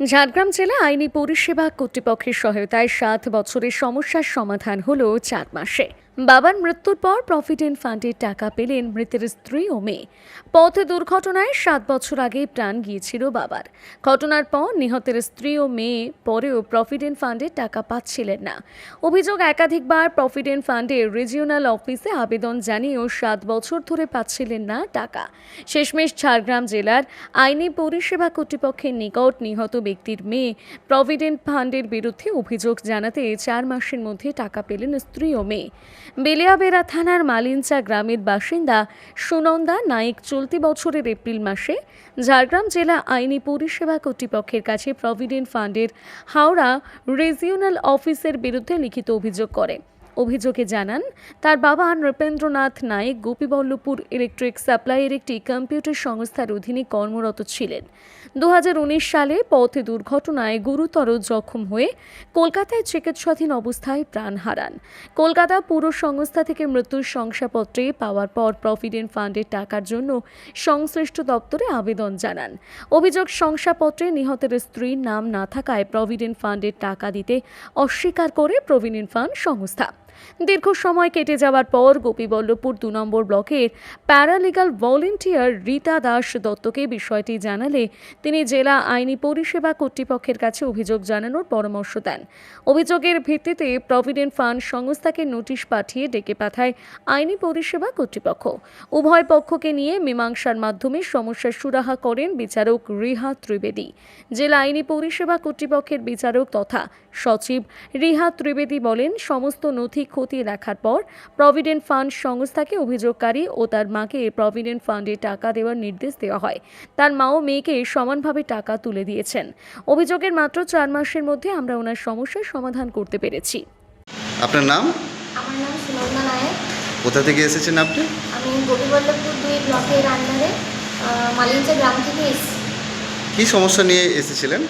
ঝাড়গ্রাম জেলা আইনি পরিষেবা কর্তৃপক্ষের সহায়তায় সাত বছরের সমস্যার সমাধান হলো চার মাসে। বাবার মৃত্যুর পর প্রভিডেন্ট ফান্ডের টাকা পেলেন মৃতের স্ত্রী ও মেয়ে। পথ দুর্ঘটনায় সাত বছর আগে প্রাণ গিয়েছিল বাবার। ঘটনার পর নিহতের স্ত্রী ও মেয়ে পরেও প্রভিডেন্ট ফান্ডের টাকা পাচ্ছিলেন না। অভিযোগ একাধিকবার প্রভিডেন্ট ফান্ডের রিজিওনাল অফিসে আবেদন জানিয়েও সাত বছর ধরে পাচ্ছিলেন না টাকা। শেষমেশ ঝাড়গ্রাম জেলার আইনি পরিষেবা কর্তৃপক্ষের নিকট নিহত ব্যক্তির মেয়ে প্রভিডেন্ট ফান্ডের বিরুদ্ধে অভিযোগ জানাতে চার মাসের মধ্যে টাকা পেলেন স্ত্রী ও মেয়ে। বেলিয়াবেড়া থানার মালিঞ্চা গ্রামের বাসিন্দা সুনন্দা নায়েক চলতি বছরের এপ্রিল মাসে ঝাড়গ্রাম জেলা আইনি পরিষেবা কর্তৃপক্ষের কাছে প্রভিডেন্ট ফান্ডের হাওড়া রিজিওনাল অফিসের বিরুদ্ধে লিখিত অভিযোগ করে। অভিযোগে জানান, তার বাবা নৃপেন্দ্রনাথ নায়েক গোপীবল্লভপুর ইলেকট্রিক সাপ্লাইয়ের একটি কম্পিউটার সংস্থার অধীনে কর্মরত ছিলেন। দু হাজার উনিশ সালে পথে দুর্ঘটনায় গুরুতর জখম হয়ে কলকাতায় চিকিৎসাধীন অবস্থায় প্রাণ হারান। কলকাতা পুর সংস্থা থেকে মৃত্যুর শংসাপত্রে পাওয়ার পর প্রভিডেন্ট ফান্ডের টাকার জন্য সংশ্লিষ্ট দপ্তরে আবেদন জানান। অভিযোগ শংসাপত্রে নিহতের স্ত্রীর নাম না থাকায় প্রভিডেন্ট ফান্ডের টাকা দিতে অস্বীকার করে প্রভিডেন্ট ফান্ড সংস্থা। দীর্ঘ সময় কেটে যাওয়ার পর গোপীবল্লভপুর দু নম্বর ব্লকের প্যারালিগাল ভলেন্টিয়ার রীতা দাস দত্তকে বিষয়টি জানালে তিনি জেলা আইনি পরিষেবা কর্তৃপক্ষের কাছে অভিযোগ জানানোর পরামর্শ দেন। অভিযোগের ভিত্তিতে প্রভিডেন্ট ফান্ড সংস্থাকে নোটিশ পাঠিয়ে ডেকে পাঠায় আইনি পরিষেবা কর্তৃপক্ষ। উভয় পক্ষকে নিয়ে মীমাংসার মাধ্যমে সমস্যার সুরাহা করেন বিচারক রিহা ত্রিবেদী। জেলা আইনি পরিষেবা কর্তৃপক্ষের বিচারক তথা সচিব রিহা ত্রিবেদী বলেন, সমস্ত নথি খতিয়ে দেখার পর প্রভিডেন্ট ফান্ড সংস্থাকে অভিযোগকারী ও তার মাকে প্রভিডেন্ট ফান্ডে টাকা দেওয়ার নির্দেশ দেওয়া হয়। তার মা ও মেয়েকে সমানভাবে টাকা তুলে দিয়েছেন। অভিযোগের মাত্র চার মাসের মধ্যে আমরা ওনার সমস্যার সমাধান করতে পেরেছি। আপনার নাম? আমার নাম সুনন্দা নায়ক। কোথা থেকে এসেছেন আপনি? আমি গোপীবল্লভপুর দুই ব্লকের আন্ডারে মালিঞ্চা গ্রাম থেকে এসেছি। কি সমস্যা নিয়ে এসেছিলেন?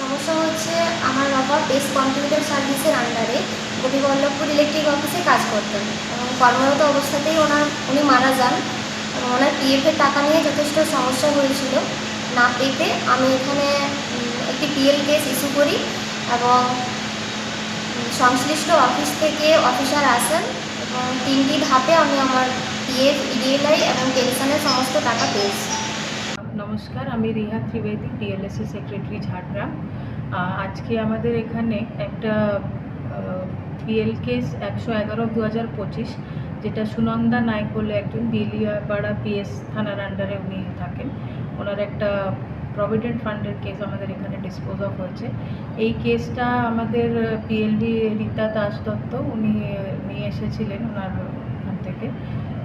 সমস্যা হচ্ছে আমার বেস্ট কম্পিউটার সার্ভিসের আন্ডারে গোপীবল্লভপুর ইলেকট্রিক অফিসে কাজ করতেন এবং কর্মরত অবস্থাতেই ওনার উনি মারা যান এবং ওনার পিএফের টাকা নিয়ে যথেষ্ট সমস্যা হয়েছিল। না পেতে আমি এখানে একটি পিএল কেস ইস্যু করি এবং সংশ্লিষ্ট অফিস থেকে অফিসার আসেন এবং তিনটি ধাপে আমি আমার পিএফ ইডিএলআই এবং পেনশনের সমস্ত টাকা পেয়েছি। নমস্কার আমি রিহা ত্রিবেদী ডিএলএসসি সেক্রেটারি ঝাড়গ্রাম। আহ, আজকে আমাদের এখানে একটা পিএল কেস একশো এগারো দু হাজার পঁচিশ, যেটা সুনন্দা নায়ক বলে একজন বেলিয়াপাড়া পিএস থানার আন্ডারে উনি থাকেন। ওনার একটা প্রভিডেন্ট ফান্ডের কেস আমাদের এখানে ডিসপোজ অফ হয়েছে। এই কেসটা আমাদের পিএলডি রীতা দাস দত্ত, উনি নিয়ে এসেছিলেন ওনার ওখান থেকে।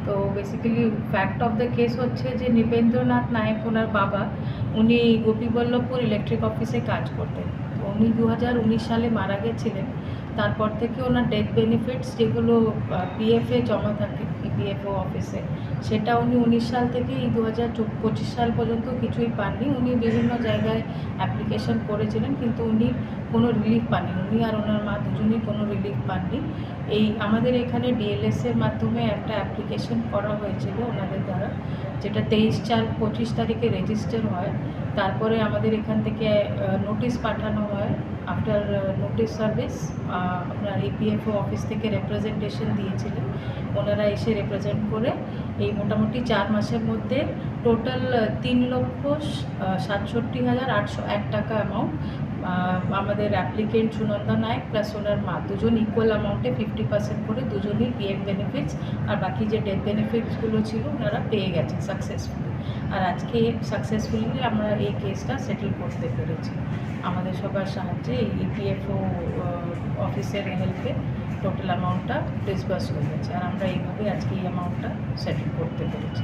তো basically fact of the case হচ্ছে যে নৃপেন্দ্রনাথ নায়ক ওনার বাবা, উনি গোপীবল্লভপুর ইলেকট্রিক অফিসে কাজ করতেন। তো উনি দু হাজার উনিশ সালে মারা গেছিলেন। তারপর থেকে ওনার ডেথ বেনিফিটস যেগুলো পিএফে জমা থাকে ইপিএফও অফিসে সেটা উনি উনিশ সাল থেকে এই দু হাজার পঁচিশ সাল পর্যন্ত কিছুই পাননি। উনি বিভিন্ন জায়গায় অ্যাপ্লিকেশন করেছিলেন, কিন্তু উনি কোনো রিলিফ পাননি। উনি আর ওনার মা দুজনেই কোনো রিলিফ পাননি। এই আমাদের এখানে ডিএলএস এর মাধ্যমে একটা অ্যাপ্লিকেশন করা হয়েছিল ওনাদের দ্বারা, যেটা তেইশ চার, পঁচিশ তারিখে রেজিস্টার হয়। তারপরে আমাদের এখান থেকে নোটিশ পাঠানো হয়। আফটার নোটিশ সার্ভিস আপনার ইপিএফও অফিস থেকে রেপ্রেজেন্টেশন দিয়েছিলেন। ওনারা এসে রেপ্রেজেন্ট করে এই মোটামুটি চার মাসের মধ্যে টোটাল তিন লক্ষ সাতষট্টি হাজার আটশো এক টাকা অ্যামাউন্ট আমাদের অ্যাপ্লিকেন্ট সুনন্দা নায়ক প্লাস ওনার মা দুজন ইকুয়াল অ্যামাউন্টে ফিফটি পার্সেন্ট করে দুজনই পিএফ বেনিফিটস আর বাকি যে ডেথ বেনিফিটসগুলো ছিল ওনারা পেয়ে গেছেন সাকসেসফুলি আর আজকে সাকসেসফুলি আমরা এই কেসটা সেটেল করতে পেরেছি। আমাদের সবার সাহায্যে এই ইপিএফও অফিসের হেল্পে টোটাল অ্যামাউন্টটা ডিসবার্স হয়ে গেছে। আর আমরা এইভাবে আজকে এই অ্যামাউন্টটা সেটেল করতে পেরেছি।